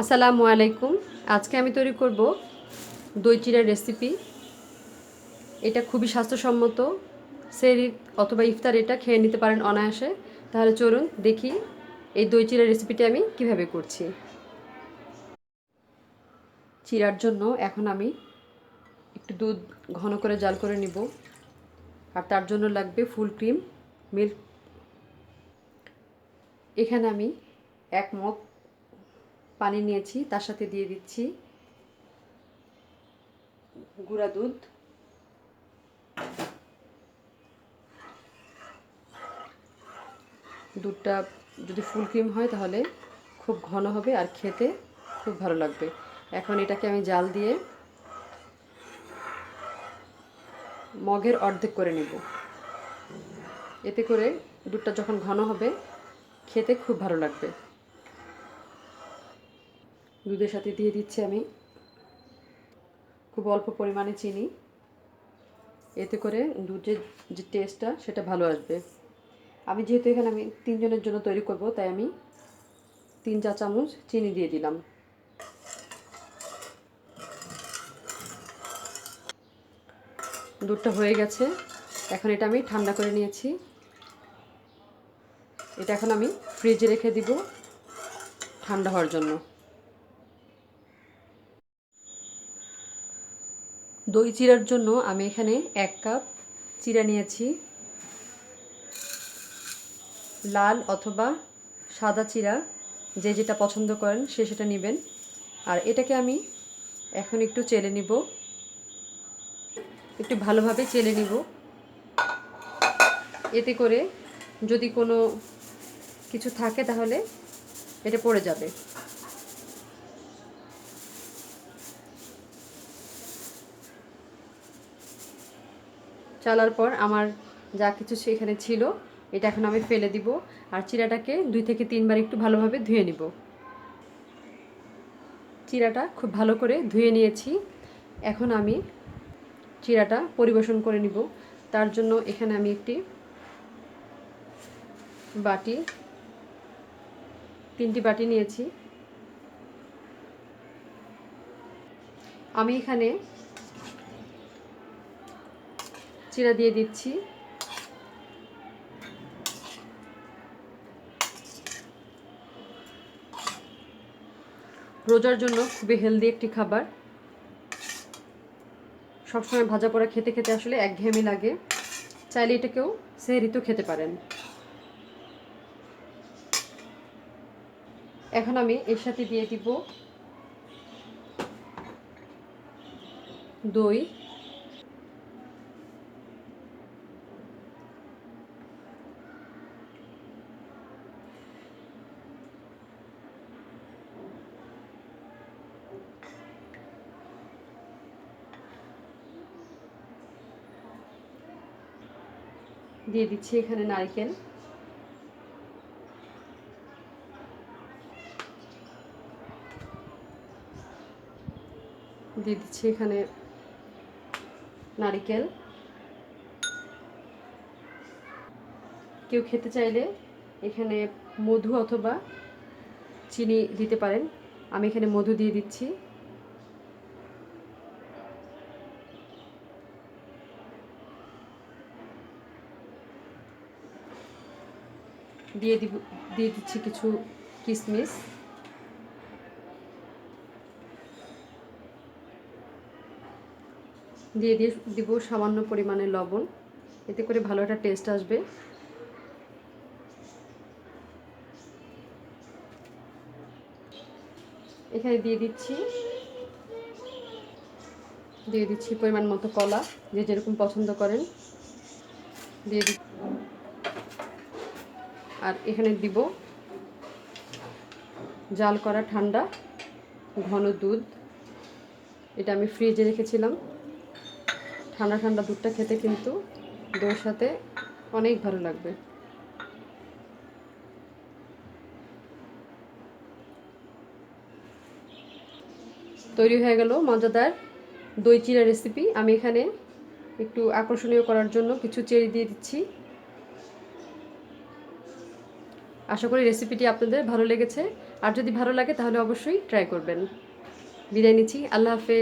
আসসালামু আলাইকুম। আজকে আমি তৈরি করব দই চিড়ার রেসিপি এটা খুবই স্বাস্থ্যসম্মত। সেরি অথবা ইফতার এটা খেয়ে নিতে পারেন অনায়াসে। তাহলে চলুন দেখি এই দই চিড়ার রেসিপিটি আমি কীভাবে করছি। চিড়ার জন্য এখন আমি একটু দুধ ঘন করে জাল করে নিব। আর তার জন্য লাগবে ফুল ক্রিম, মিল্ক। এখানে আমি এক মগ পানি নিয়েছি, তার সাথে দিয়ে দিচ্ছি গুঁড়া দুধ। দুধটা যদি ফুল ক্রিম হয় তাহলে খুব ঘন হবে আর খেতে খুব ভালো লাগবে। এখন এটাকে আমি জাল দিয়ে মগের অর্ধেক করে নেব। এতে করে দুধটা যখন ঘন হবে, খেতে খুব ভালো লাগবে। দুধের সাথে দিয়ে দিচ্ছি আমি। খুব অল্প পরিমাণে চিনি। এতে করে দুধের যে টেস্টটা সেটা ভালো আসবে। আমি যেহেতু এখানে আমি তিনজনের জন্য তৈরি করব, তাই আমি তিন চা চামচ চিনি দিয়ে দিলাম। দুধটা হয়ে গেছে। এখন এটা আমি ঠান্ডা করে নিয়েছি। এটা এখন আমি ফ্রিজে রেখে দিব ঠান্ডা হওয়ার জন্য। দই চিরার জন্য আমি এখানে এক কাপ চিরা নিয়েছি। লাল অথবা সাদা চিরা, যে যেটা পছন্দ করেন সে সেটা নেবেন। আর এটাকে আমি এখন একটু চেলে নিব। একটু ভালোভাবে চেলে নিব। এতে করে যদি কোনো কিছু থাকে তাহলে এটা পড়ে যাবে। চালার পর আমার যা কিছু সেখানে ছিল, এটা এখন আমি ফেলে দিব আর চিরাটাকে দুই থেকে তিনবার একটু ভালোভাবে ধুয়ে নিব। চিরাটা খুব ভালো করে ধুয়ে নিয়েছি। এখন আমি চিরাটা পরিবেশন করে নিব। তার জন্য এখানে আমি একটি বাটি, তিনটি বাটি নিয়েছি। আমি এখানে চিরা দিয়ে দিচ্ছি। রোজার জন্য খুবই হেলদি একটি খাবার। সবসময় ভাজা পোড়া খেতে খেতে আসলে একঘেয়েমি লাগে। চাইলে এটাকেও সেহরিতেও খেতে পারেন। এখন আমি এর সাথে দিয়ে দিব দই। দিয়ে দিচ্ছি এখানে নারকেল। দিয়ে দিচ্ছি এখানে নারিকেল। কেউ খেতে চাইলে এখানে মধু অথবা চিনি দিতে পারেন। আমি এখানে মধু দিয়ে দিচ্ছি। দিয়ে দিব, দিয়ে দিচ্ছি কিছু কিশমিশ দিয়ে দিয়ে দিব সামান্য পরিমাণে লবণ, এতে করে ভালো একটা টেস্ট আসবে। এখানে দিয়ে দিচ্ছি দিয়ে দিচ্ছি পরিমাণ মতো কলা, যে যেরকম পছন্দ করেন। দিয়ে দি আর এখানে দিব জাল করা ঠান্ডা, ঘন দুধ। এটা আমি ফ্রিজে রেখেছিলাম। ঠান্ডা ঠান্ডা দুধটা খেতে কিন্তু দইয়ের সাথে অনেক ভালো লাগবে। তৈরি হয়ে গেল মজাদার দই চিরা রেসিপি আমি এখানে একটু আকর্ষণীয় করার জন্য কিছু চেরি দিয়ে দিচ্ছি। আশা করি রেসিপিটি আপনাদের ভালো লেগেছে। আর যদি ভালো লাগে তাহলে অবশ্যই ট্রাই করবেন। বিদায় নিচ্ছি। আল্লাহ হাফেজ।